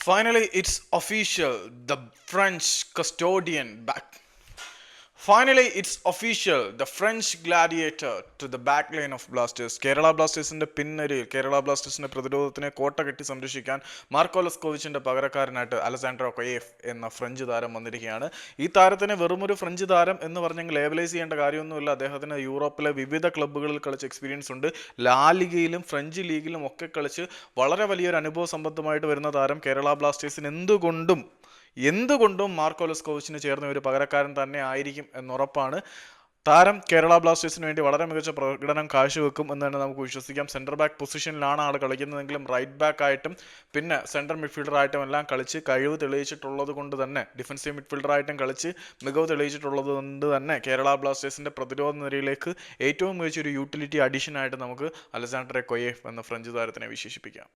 Finally, it's official. The French custodian back. Finally, it's official the French gladiator to the back line of Blasters Kerala ബ്ലാസ്റ്റേഴ്സിന്റെ പിന്നരിയിൽ കേരള ബ്ലാസ്റ്റേഴ്സിന്റെ പ്രതിരോധത്തിനെ കോട്ട കെട്ടി സംരക്ഷിക്കാൻ മാർക്കോലസ്കോവിച്ചിന്റെ പകരക്കാരനായിട്ട് Alessandro കൊയേഫ് എന്ന ഫ്രഞ്ച് താരം വന്നിരിക്കുകയാണ്. ഈ താരത്തിനെ വെറുമൊരു ഫ്രഞ്ച് താരം എന്ന് പറഞ്ഞെങ്കിൽ ലേബലൈസ് ചെയ്യേണ്ട കാര്യമൊന്നുമില്ല. അദ്ദേഹത്തിന് യൂറോപ്പിലെ വിവിധ ക്ലബ്ബുകളിൽ കളിച്ച എക്സ്പീരിയൻസ് ഉണ്ട്. ലാ ലാലിഗയിലും ഫ്രഞ്ച് ലീഗിലും ഒക്കെ കളിച്ച് വളരെ വലിയൊരു അനുഭവ സമ്പത്തുമായിട്ട് വരുന്ന താരം കേരള ബ്ലാസ്റ്റേഴ്സിന് എന്തുകൊണ്ടും എന്തുകൊണ്ടും മാർക്കോലസ് കോവിച്ചിന് ചേർന്ന ഒരു പകരക്കാരൻ തന്നെ ആയിരിക്കും എന്നുറപ്പാണ്. താരം കേരള ബ്ലാസ്റ്റേഴ്സിന് വേണ്ടി വളരെ മികച്ച പ്രകടനം കാഴ്ചവെക്കും എന്ന് തന്നെ നമുക്ക് വിശ്വസിക്കാം. സെന്റർ ബാക്ക് പൊസിഷനിലാണ് ആൾ കളിക്കുന്നതെങ്കിലും റൈറ്റ് ബാക്ക് ആയിട്ടും പിന്നെ സെന്റർ മിഡ്ഫീൽഡറായിട്ടും എല്ലാം കളിച്ച് കഴിവ് തെളിയിച്ചിട്ടുള്ളത് കൊണ്ട് തന്നെ ഡിഫൻസീവ് മിഡ്ഫീൽഡറായിട്ടും കളിച്ച് മികവ് തെളിയിച്ചിട്ടുള്ളത് കൊണ്ട് തന്നെ കേരള ബ്ലാസ്റ്റേഴ്സിന്റെ പ്രതിരോധ നിരയിലേക്ക് ഏറ്റവും മികച്ച ഒരു യൂട്ടിലിറ്റി അഡീഷനായിട്ട് നമുക്ക് അലസാൻഡ്രെ കൊയേഫ് എന്ന ഫ്രഞ്ച് താരത്തിനെ വിശേഷിപ്പിക്കാം.